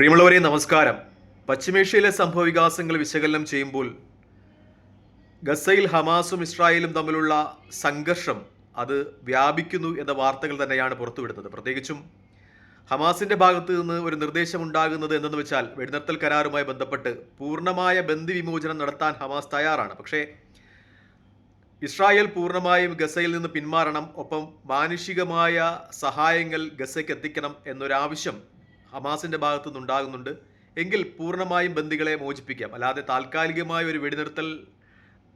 പ്രിയമുള്ളവരെ നമസ്കാരം. പശ്ചിമേഷ്യയിലെ സംഭവ വികാസങ്ങൾ വിശകലനം ചെയ്യുമ്പോൾ ഗസയിൽ ഹമാസും ഇസ്രായേലും തമ്മിലുള്ള സംഘർഷം അത് വ്യാപിക്കുന്നു എന്ന വാർത്തകൾ തന്നെയാണ് പുറത്തുവിടുന്നത്. പ്രത്യേകിച്ചും ഹമാസിന്റെ ഭാഗത്ത് നിന്ന് ഒരു നിർദ്ദേശം ഉണ്ടാകുന്നത് എന്തെന്ന് വെച്ചാൽ വെടിനിർത്തൽ കരാറുമായി ബന്ധപ്പെട്ട് പൂർണമായ ബന്ദി വിമോചനം നടത്താൻ ഹമാസ് തയ്യാറാണ്. പക്ഷേ ഇസ്രായേൽ പൂർണമായും ഗസയിൽ നിന്ന് പിന്മാറണം ഒപ്പം മാനുഷികമായ സഹായങ്ങൾ ഗസയ്ക്ക് എത്തിക്കണം എന്നൊരാവശ്യം ഹമാസിന്റെ ഭാഗത്തുനിന്ന് നിന്നുണ്ടാകുന്നുണ്ട് എങ്കിൽ പൂർണമായും ബന്ദികളെ മോചിപ്പിക്കാം. അല്ലാതെ താൽക്കാലികമായ ഒരു വെടിനിർത്തൽ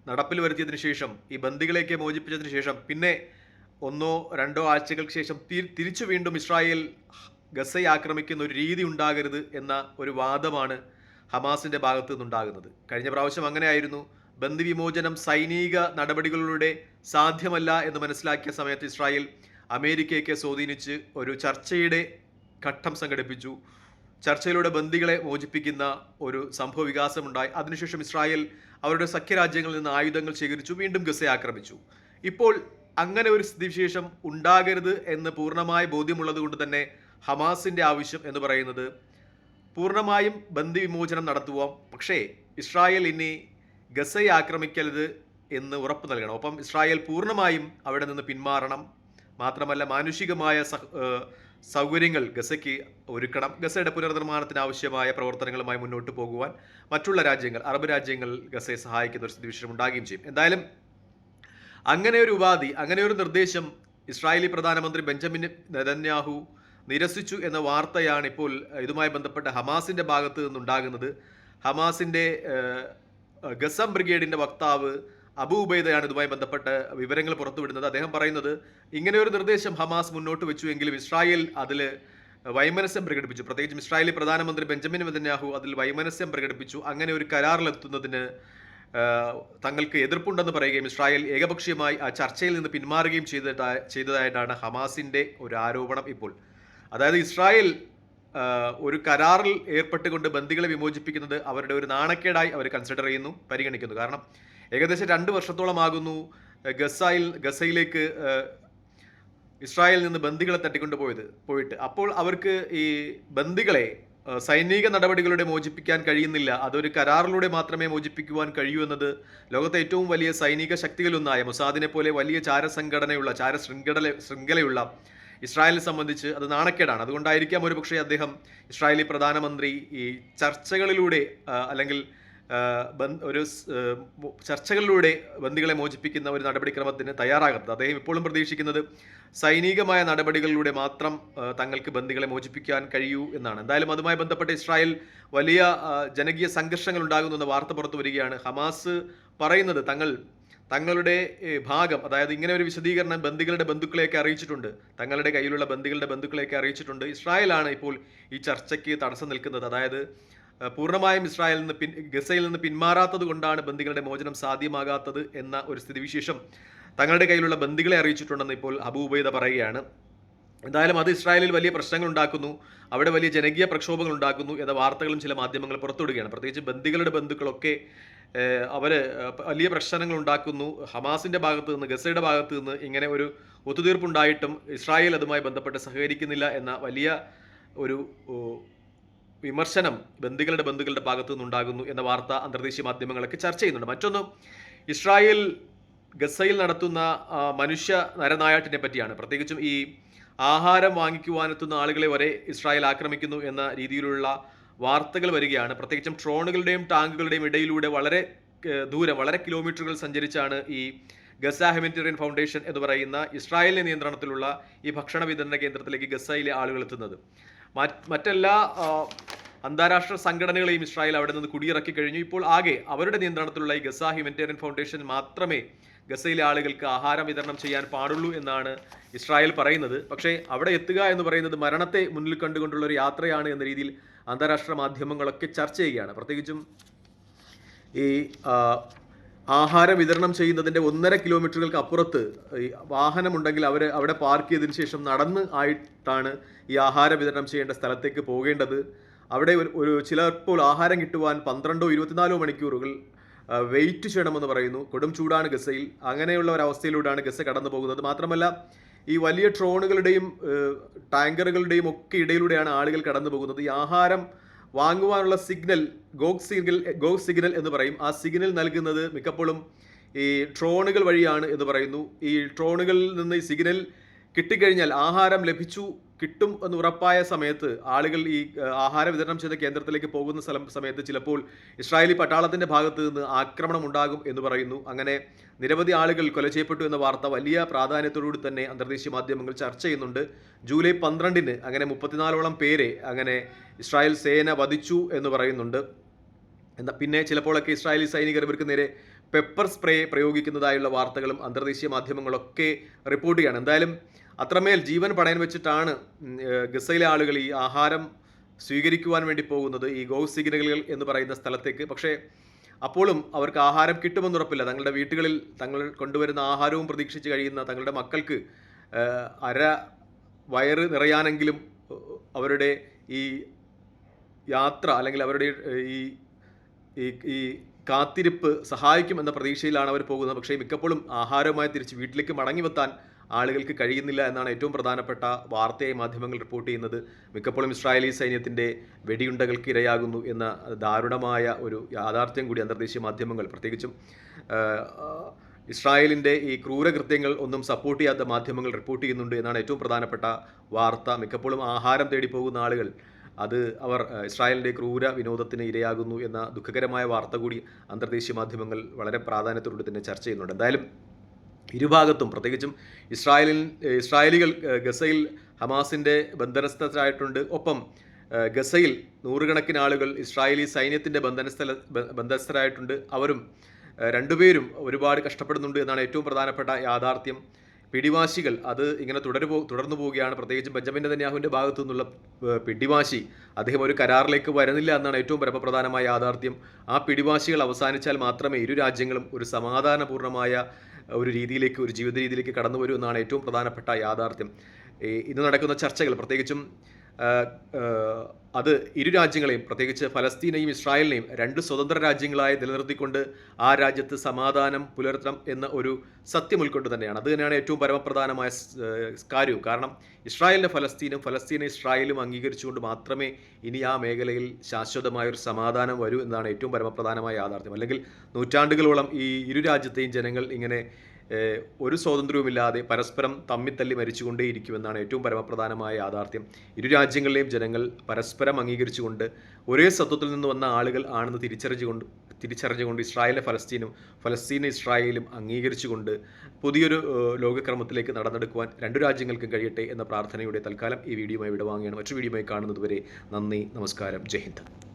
നടപ്പിൽ വരുത്തിയതിനു ശേഷം ഈ ബന്ദികളെയൊക്കെ മോചിപ്പിച്ചതിന് ശേഷം പിന്നെ ഒന്നോ രണ്ടോ ആഴ്ചകൾക്ക് ശേഷം തിരിച്ചു വീണ്ടും ഇസ്രായേൽ ഗസയെ ആക്രമിക്കുന്ന ഒരു രീതി ഉണ്ടാകരുത് എന്ന ഒരു വാദമാണ് ഹമാസിന്റെ ഭാഗത്തു നിന്നുണ്ടാകുന്നത് കഴിഞ്ഞ പ്രാവശ്യം അങ്ങനെയായിരുന്നു. ബന്ദി വിമോചനം സൈനിക നടപടികളിലൂടെ സാധ്യമല്ല എന്ന് മനസ്സിലാക്കിയ സമയത്ത് ഇസ്രായേൽ അമേരിക്കയൊക്കെ സ്വാധീനിച്ച് ഒരു ചർച്ചയുടെ ഘട്ടം സംഘടിപ്പിച്ചു. ചർച്ചയിലൂടെ ബന്ദികളെ മോചിപ്പിക്കുന്ന ഒരു സംഭവ വികാസമുണ്ടായി. അതിനുശേഷം ഇസ്രായേൽ അവരുടെ സഖ്യരാജ്യങ്ങളിൽ നിന്ന് ആയുധങ്ങൾ ശേഖരിച്ചു വീണ്ടും ഗസയെ ആക്രമിച്ചു. ഇപ്പോൾ അങ്ങനെ ഒരു സ്ഥിതിവിശേഷം ഉണ്ടാകരുത് എന്ന് പൂർണമായ ബോധ്യമുള്ളത് കൊണ്ട് തന്നെ ഹമാസിന്റെ ആവശ്യം എന്ന് പറയുന്നത് പൂർണമായും ബന്ദി വിമോചനം നടത്തുവാം. പക്ഷേ ഇസ്രായേൽ ഇനി ഗസയെ ആക്രമിക്കരുത് എന്ന് ഉറപ്പ് നൽകണം. ഒപ്പം ഇസ്രായേൽ പൂർണമായും അവിടെ നിന്ന് പിന്മാറണം. മാത്രമല്ല മാനുഷികമായ സഹ- സൗകര്യങ്ങൾ ഗസയ്ക്ക് ഒരുക്കണം. ഗസയുടെ പുനർനിർമ്മാണത്തിന് ആവശ്യമായ പ്രവർത്തനങ്ങളുമായി മുന്നോട്ട് പോകുവാൻ മറ്റുള്ള രാജ്യങ്ങൾ അറബ് രാജ്യങ്ങൾ ഗസയെ സഹായിക്കുന്ന ഒരു സ്ഥിതിവിശേഷം ഉണ്ടാകുകയും ചെയ്യും. എന്തായാലും അങ്ങനെ ഒരു ഉപാധി അങ്ങനെ ഒരു നിർദ്ദേശം ഇസ്രായേലി പ്രധാനമന്ത്രി ബെഞ്ചമിൻ നെതന്യാഹു നിരസിച്ചു എന്ന വാർത്തയാണ് ഇപ്പോൾ ഇതുമായി ബന്ധപ്പെട്ട ഹമാസിന്റെ ഭാഗത്ത് നിന്നുണ്ടാകുന്നത്. ഹമാസിന്റെ ഗസം ബ്രിഗേഡിന്റെ വക്താവ് അബു ഉബൈദയാണ് ഇതുമായി ബന്ധപ്പെട്ട വിവരങ്ങൾ പുറത്തുവിടുന്നത്. അദ്ദേഹം പറയുന്നത് ഇങ്ങനെ ഒരു നിർദ്ദേശം ഹമാസ് മുന്നോട്ട് വെച്ചു എങ്കിലും ഇസ്രായേൽ അതിൽ വൈമനസ്യം പ്രകടിപ്പിച്ചു. പ്രത്യേകിച്ചും ഇസ്രായേലി പ്രധാനമന്ത്രി ബെഞ്ചമിൻ നെതന്യാഹു അതിൽ വൈമനസ്യം പ്രകടിപ്പിച്ചു. അങ്ങനെ ഒരു കരാറിലെത്തുന്നതിന് തങ്ങൾക്ക് എതിർപ്പുണ്ടെന്ന് പറയുകയും ഇസ്രായേൽ ഏകപക്ഷീയമായി ആ ചർച്ചയിൽ നിന്ന് പിന്മാറുകയും ചെയ്തതാ ചെയ്തതായിട്ടാണ് ഹമാസിന്റെ ഒരു ആരോപണം ഇപ്പോൾ. അതായത് ഇസ്രായേൽ ഒരു കരാറിൽ ഏർപ്പെട്ടുകൊണ്ട് ബന്ദികളെ വിമോചിപ്പിക്കുന്നത് അവരുടെ ഒരു നാണക്കേടായി അവർ കൺസിഡർ ചെയ്യുന്നു പരിഗണിക്കുന്നു. കാരണം ഏകദേശം രണ്ട് വർഷത്തോളമാകുന്നു. ഗസായിൽ ഗസയിലേക്ക് ഇസ്രായേലിൽ നിന്ന് ബന്ദികളെ തട്ടിക്കൊണ്ട് പോയത് പോയിട്ട്. അപ്പോൾ അവർക്ക് ഈ ബന്ദികളെ സൈനിക നടപടികളുടെ മോചിപ്പിക്കാൻ കഴിയുന്നില്ല. അതൊരു കരാറിലൂടെ മാത്രമേ മോചിപ്പിക്കുവാൻ കഴിയൂ എന്നത് ലോകത്തെ ഏറ്റവും വലിയ സൈനിക ശക്തികളിലൊന്നായ മൊസാദിനെ പോലെ വലിയ ചാരസംഘടനയുള്ള ചാര ശൃംഖല ശൃംഖലയുള്ള ഇസ്രായേലിനെ സംബന്ധിച്ച് അത് നാണക്കേടാണ്. അതുകൊണ്ടായിരിക്കാം ഒരു പക്ഷേ അദ്ദേഹം ഇസ്രായേലി പ്രധാനമന്ത്രി ഈ ചർച്ചകളിലൂടെ അല്ലെങ്കിൽ ഒരു ചർച്ചകളിലൂടെ ബന്ദികളെ മോചിപ്പിക്കുന്ന ഒരു നടപടിക്രമത്തിന് തയ്യാറാകുന്നത് അദ്ദേഹം ഇപ്പോഴും പ്രതീക്ഷിക്കുന്നത് സൈനികമായ നടപടികളിലൂടെ മാത്രം തങ്ങൾക്ക് ബന്ദികളെ മോചിപ്പിക്കാൻ കഴിയൂ എന്നാണ്. എന്തായാലും അതുമായി ബന്ധപ്പെട്ട് ഇസ്രായേൽ വലിയ ജനകീയ സംഘർഷങ്ങൾ ഉണ്ടാകുന്നു എന്ന വാർത്ത പുറത്തു വരികയാണ്. ഹമാസ് പറയുന്നത് തങ്ങൾ തങ്ങളുടെ ഭാഗം അതായത് ഇങ്ങനെ ഒരു വിശദീകരണം ബന്ദികളുടെ ബന്ധുക്കളെയൊക്കെ അറിയിച്ചിട്ടുണ്ട്. തങ്ങളുടെ കയ്യിലുള്ള ബന്ദികളുടെ ബന്ധുക്കളെയൊക്കെ അറിയിച്ചിട്ടുണ്ട്. ഇസ്രായേലാണ് ഇപ്പോൾ ഈ ചർച്ചയ്ക്ക് തടസ്സം നിൽക്കുന്നത്. അതായത് പൂർണമായും ഇസ്രായേലിൽ നിന്ന് പിൻ ഗസയിൽ നിന്ന് പിന്മാറാത്തത് കൊണ്ടാണ് ബന്ദികളുടെ മോചനം സാധ്യമാകാത്തത് എന്ന ഒരു സ്ഥിതിവിശേഷം തങ്ങളുടെ കയ്യിലുള്ള ബന്ദികളെ അറിയിച്ചിട്ടുണ്ടെന്ന് ഇപ്പോൾ അബൂബൈദ പറയുകയാണ്. എന്തായാലും അത് ഇസ്രായേലിൽ വലിയ പ്രശ്നങ്ങൾ ഉണ്ടാക്കുന്നു. അവിടെ വലിയ ജനകീയ പ്രക്ഷോഭങ്ങൾ ഉണ്ടാക്കുന്നു എന്ന വാർത്തകളും ചില മാധ്യമങ്ങൾ പുറത്തുവിടുകയാണ്. പ്രത്യേകിച്ച് ബന്ദികളുടെ ബന്ധുക്കളൊക്കെ അവർ വലിയ പ്രശ്നങ്ങൾ ഉണ്ടാക്കുന്നു. ഹമാസിന്റെ ഭാഗത്ത് നിന്ന് ഗസയുടെ ഭാഗത്ത് നിന്ന് ഇങ്ങനെ ഒരു ഒത്തുതീർപ്പുണ്ടായിട്ടും ഇസ്രായേൽ അതുമായി ബന്ധപ്പെട്ട് സഹകരിക്കുന്നില്ല എന്ന വലിയ ഒരു വിമർശനം ബന്ധുക്കളുടെ ബന്ധുക്കളുടെ ഭാഗത്തു നിന്നുണ്ടാകുന്നു എന്ന വാർത്ത അന്തർദേശീയ മാധ്യമങ്ങളൊക്കെ ചർച്ച ചെയ്യുന്നുണ്ട്. മറ്റൊന്ന് ഇസ്രായേൽ ഗസയിൽ നടത്തുന്ന മനുഷ്യ നരനായാട്ടിനെ പറ്റിയാണ്. പ്രത്യേകിച്ചും ഈ ആഹാരം വാങ്ങിക്കുവാനെത്തുന്ന ആളുകളെ വരെ ഇസ്രായേൽ ആക്രമിക്കുന്നു എന്ന രീതിയിലുള്ള വാർത്തകൾ വരികയാണ്. പ്രത്യേകിച്ചും ട്രോണുകളുടെയും ടാങ്കുകളുടെയും ഇടയിലൂടെ വളരെ ദൂരം വളരെ കിലോമീറ്ററുകൾ സഞ്ചരിച്ചാണ് ഈ ഗസ ഹ്യൂമാനിറ്റേറിയൻ ഫൗണ്ടേഷൻ എന്ന് പറയുന്ന ഇസ്രായേലിന്റെ നിയന്ത്രണത്തിലുള്ള ഈ ഭക്ഷണ വിതരണ കേന്ദ്രത്തിലേക്ക് ഗസയിലെ ആളുകൾ എത്തുന്നത്. മറ്റെല്ലാ അന്താരാഷ്ട്ര സംഘടനകളെയും ഇസ്രായേൽ അവിടെ നിന്ന് കുടിയിറക്കി കഴിഞ്ഞു. ഇപ്പോൾ ആകെ അവരുടെ നിയന്ത്രണത്തിലുള്ള ഈ ഗസ ഹ്യൂമനിറ്റേറിയൻ ഫൗണ്ടേഷൻ മാത്രമേ ഗസയിലെ ആളുകൾക്ക് ആഹാരം വിതരണം ചെയ്യാൻ പാടുള്ളൂ എന്നാണ് ഇസ്രായേൽ പറയുന്നത്. പക്ഷേ അവിടെ എത്തുക എന്ന് പറയുന്നത് മരണത്തെ മുന്നിൽ കണ്ടുകൊണ്ടുള്ള ഒരു യാത്രയാണ് എന്ന രീതിയിൽ അന്താരാഷ്ട്ര മാധ്യമങ്ങളൊക്കെ ചർച്ച ചെയ്യുകയാണ്. പ്രത്യേകിച്ചും ഈ ആഹാരം വിതരണം ചെയ്യുന്നതിന്റെ ഒന്നര കിലോമീറ്ററുകൾക്ക് അപ്പുറത്ത് ഈ വാഹനമുണ്ടെങ്കിൽ അവർ അവിടെ പാർക്ക് ചെയ്തതിന് ശേഷം നടന്ന് ആയിട്ടാണ് ഈ ആഹാരം വിതരണം ചെയ്യേണ്ട സ്ഥലത്തേക്ക് പോകേണ്ടത്. അവിടെ ഒരു ചിലപ്പോൾ ആഹാരം കിട്ടുവാൻ പന്ത്രണ്ടോ ഇരുപത്തിനാലോ മണിക്കൂറുകൾ വെയിറ്റ് ചെയ്യണമെന്ന് പറയുന്നു. കൊടും ചൂടാണ് ഗസയിൽ. അങ്ങനെയുള്ള ഒരവസ്ഥയിലൂടെയാണ് ഗസ കടന്നു പോകുന്നത്. മാത്രമല്ല ഈ വലിയ ട്രോണുകളുടെയും ടാങ്കറുകളുടെയും ഒക്കെ ഇടയിലൂടെയാണ് ആളുകൾ കടന്നു പോകുന്നത്. ഈ ആഹാരം വാങ്ങുവാനുള്ള സിഗ്നൽ ഗോഗ് സിഗ്നൽ ഗോഗ് സിഗ്നൽ എന്ന് പറയും. ആ സിഗ്നൽ നൽകുന്നത് മിക്കപ്പോഴും ഈ ട്രോണുകൾ വഴിയാണ് എന്ന് പറയുന്നു. ഈ ട്രോണുകളിൽ നിന്ന് ഈ സിഗ്നൽ കിട്ടിക്കഴിഞ്ഞാൽ ആഹാരം ലഭിച്ചു കിട്ടും എന്ന് ഉറപ്പായ സമയത്ത് ആളുകൾ ഈ ആഹാര വിതരണം ചെയ്ത കേന്ദ്രത്തിലേക്ക് പോകുന്ന സ്ഥലം സമയത്ത് ചിലപ്പോൾ ഇസ്രായേലി പട്ടാളത്തിന്റെ ഭാഗത്ത് നിന്ന് ആക്രമണം ഉണ്ടാകും എന്ന് പറയുന്നു. അങ്ങനെ നിരവധി ആളുകൾ കൊല ചെയ്യപ്പെട്ടു എന്ന വാർത്ത വലിയ പ്രാധാന്യത്തോടുകൂടി തന്നെ അന്തർദേശീയ മാധ്യമങ്ങൾ ചർച്ച ചെയ്യുന്നുണ്ട്. ജൂലൈ പന്ത്രണ്ടിന് അങ്ങനെ മുപ്പത്തിനാലോളം പേരെ അങ്ങനെ ഇസ്രായേൽ സേന വധിച്ചു എന്ന് പറയുന്നുണ്ട്. എന്നാൽ പിന്നെ ചിലപ്പോഴൊക്കെ ഇസ്രായേലി സൈനികർ ഇവർക്ക് നേരെ പെപ്പർ സ്പ്രേ പ്രയോഗിക്കുന്നതായുള്ള വാർത്തകളും അന്തർദേശീയ മാധ്യമങ്ങളൊക്കെ റിപ്പോർട്ട് ചെയ്യുകയാണ്. എന്തായാലും അത്രമേൽ ജീവൻ പണയം വെച്ചിട്ടാണ് ഗസയിലെ ആളുകൾ ഈ ആഹാരം സ്വീകരിക്കുവാൻ വേണ്ടി പോകുന്നത് ഈ ഗോ സിഗ്നലുകൾ എന്ന് പറയുന്ന സ്ഥലത്തേക്ക്. പക്ഷേ അപ്പോഴും അവർക്ക് ആഹാരം കിട്ടുമെന്ന് ഉറപ്പില്ല. തങ്ങളുടെ വീട്ടുകളിൽ തങ്ങൾ കൊണ്ടുവരുന്ന ആഹാരവും പ്രതീക്ഷിച്ച് കഴിയുന്ന തങ്ങളുടെ മക്കൾക്ക് അര വയറ് നിറയാനെങ്കിലും അവരുടെ ഈ യാത്ര അല്ലെങ്കിൽ അവരുടെ ഈ ഈ ഈ കാത്തിരിപ്പ് സഹായിക്കും എന്ന പ്രതീക്ഷയിലാണ് അവർ പോകുന്നത്. പക്ഷേ മിക്കപ്പോഴും ആഹാരവുമായി തിരിച്ച് വീട്ടിലേക്ക് മടങ്ങിവെത്താൻ ആളുകൾക്ക് കഴിയുന്നില്ല എന്നാണ് ഏറ്റവും പ്രധാനപ്പെട്ട വാർത്തയായി മാധ്യമങ്ങൾ റിപ്പോർട്ട് ചെയ്യുന്നത്. മിക്കപ്പോഴും ഇസ്രായേലി സൈന്യത്തിന്റെ വെടിയുണ്ടകൾക്ക് ഇരയാകുന്നു എന്ന ദാരുണമായ ഒരു യാഥാർത്ഥ്യം കൂടി അന്തർദേശീയ മാധ്യമങ്ങൾ പ്രത്യേകിച്ചും ഇസ്രായേലിന്റെ ഈ ക്രൂരകൃത്യങ്ങൾ ഒന്നും സപ്പോർട്ട് ചെയ്യാത്ത മാധ്യമങ്ങൾ റിപ്പോർട്ട് ചെയ്യുന്നുണ്ട് എന്നാണ് ഏറ്റവും പ്രധാനപ്പെട്ട വാർത്ത. മിക്കപ്പോഴും ആഹാരം തേടി പോകുന്ന ആളുകൾ അത് അവർ ഇസ്രായേലിന്റെ ക്രൂര വിനോദത്തിന് ഇരയാകുന്നു എന്ന ദുഃഖകരമായ വാർത്ത കൂടി അന്തർദേശീയ മാധ്യമങ്ങൾ വളരെ പ്രാധാന്യത്തോടെ തന്നെ ചർച്ച ചെയ്യുന്നുണ്ട്. എന്തായാലും ഇരുഭാഗത്തും പ്രത്യേകിച്ചും ഇസ്രായേലിൽ ഇസ്രായേലികൾ ഗസയിൽ ഹമാസിന്റെ ബന്ധനസ്ഥരായിട്ടുണ്ട്. ഒപ്പം ഗസയിൽ നൂറുകണക്കിന് ആളുകൾ ഇസ്രായേലി സൈന്യത്തിന്റെ ബന്ധനസ്ഥല ബന്ധനസ്ഥരായിട്ടുണ്ട്. അവരും രണ്ടുപേരും ഒരുപാട് കഷ്ടപ്പെടുന്നുണ്ട് എന്നാണ് ഏറ്റവും പ്രധാനപ്പെട്ട യാഥാർത്ഥ്യം. പിടിവാശികൾ അത് ഇങ്ങനെ തുടരു തുടർന്നു പോവുകയാണ്. പ്രത്യേകിച്ച് ബെഞ്ചമിൻ നെതന്യാഹുവിന്റെ ഭാഗത്തു നിന്നുള്ള പിടിവാശി അദ്ദേഹം ഒരു കരാറിലേക്ക് വരുന്നില്ല എന്നാണ് ഏറ്റവും പരമപ്രധാനമായ യാഥാർത്ഥ്യം. ആ പിടിവാശികൾ അവസാനിച്ചാൽ മാത്രമേ ഇരു രാജ്യങ്ങളും ഒരു സമാധാനപൂർണമായ ഒരു രീതിയിലേക്ക് ഒരു ജീവിത രീതിയിലേക്ക് കടന്നു വരുമെന്നാണ് ഏറ്റവും പ്രധാനപ്പെട്ട യാഥാർത്ഥ്യം. ഇന്ന് നടക്കുന്ന ചർച്ചകൾ പ്രത്യേകിച്ചും അത് ഇരു രാജ്യങ്ങളെയും പ്രത്യേകിച്ച് ഫലസ്തീനെയും ഇസ്രായേലിനെയും രണ്ട് സ്വതന്ത്ര രാജ്യങ്ങളായി നിലനിർത്തിക്കൊണ്ട് ആ രാജ്യത്ത് സമാധാനം പുലർത്തണം എന്ന ഒരു സത്യം ഉൾക്കൊണ്ട് തന്നെയാണ്. അത് തന്നെയാണ് ഏറ്റവും പരമപ്രധാനമായ കാര്യവും. കാരണം ഇസ്രായേലിനെ ഫലസ്തീനും ഫലസ്തീനെ ഇസ്രായേലും അംഗീകരിച്ചുകൊണ്ട് മാത്രമേ ഇനി ആ മേഖലയിൽ ശാശ്വതമായൊരു സമാധാനം വരൂ എന്നതാണ് ഏറ്റവും പരമപ്രധാനമായ യാഥാർത്ഥ്യം. അല്ലെങ്കിൽ നൂറ്റാണ്ടുകളോളം ഈ ഇരു രാജ്യത്തെയും ജനങ്ങൾ ഇങ്ങനെ ഒരു സ്വാതന്ത്ര്യവുമില്ലാതെ പരസ്പരം തമ്മിത്തല്ലി മരിച്ചുകൊണ്ടേയിരിക്കുമെന്നാണ് ഏറ്റവും പരമപ്രധാനമായ യാഥാർത്ഥ്യം. ഇരു രാജ്യങ്ങളിലെയും ജനങ്ങൾ പരസ്പരം അംഗീകരിച്ചുകൊണ്ട് ഒരേ സത്വത്തിൽ നിന്ന് വന്ന ആളുകൾ ആണെന്ന് തിരിച്ചറിഞ്ഞുകൊണ്ട് തിരിച്ചറിഞ്ഞുകൊണ്ട് ഇസ്രായേലിനെ ഫലസ്തീനും ഫലസ്തീനെ ഇസ്രായേലും അംഗീകരിച്ചുകൊണ്ട് പുതിയൊരു ലോകക്രമത്തിലേക്ക് നടന്നെടുക്കുവാൻ രണ്ടു രാജ്യങ്ങൾക്കും കഴിയട്ടെ എന്ന പ്രാർത്ഥനയുടെ തൽക്കാലം ഈ വീഡിയോയുമായി വിടവാങ്ങുകയാണ്. മറ്റു വീഡിയോയുമായി കാണുന്നതുവരെ നന്ദി നമസ്കാരം. ജയ് ഹിന്ദ്.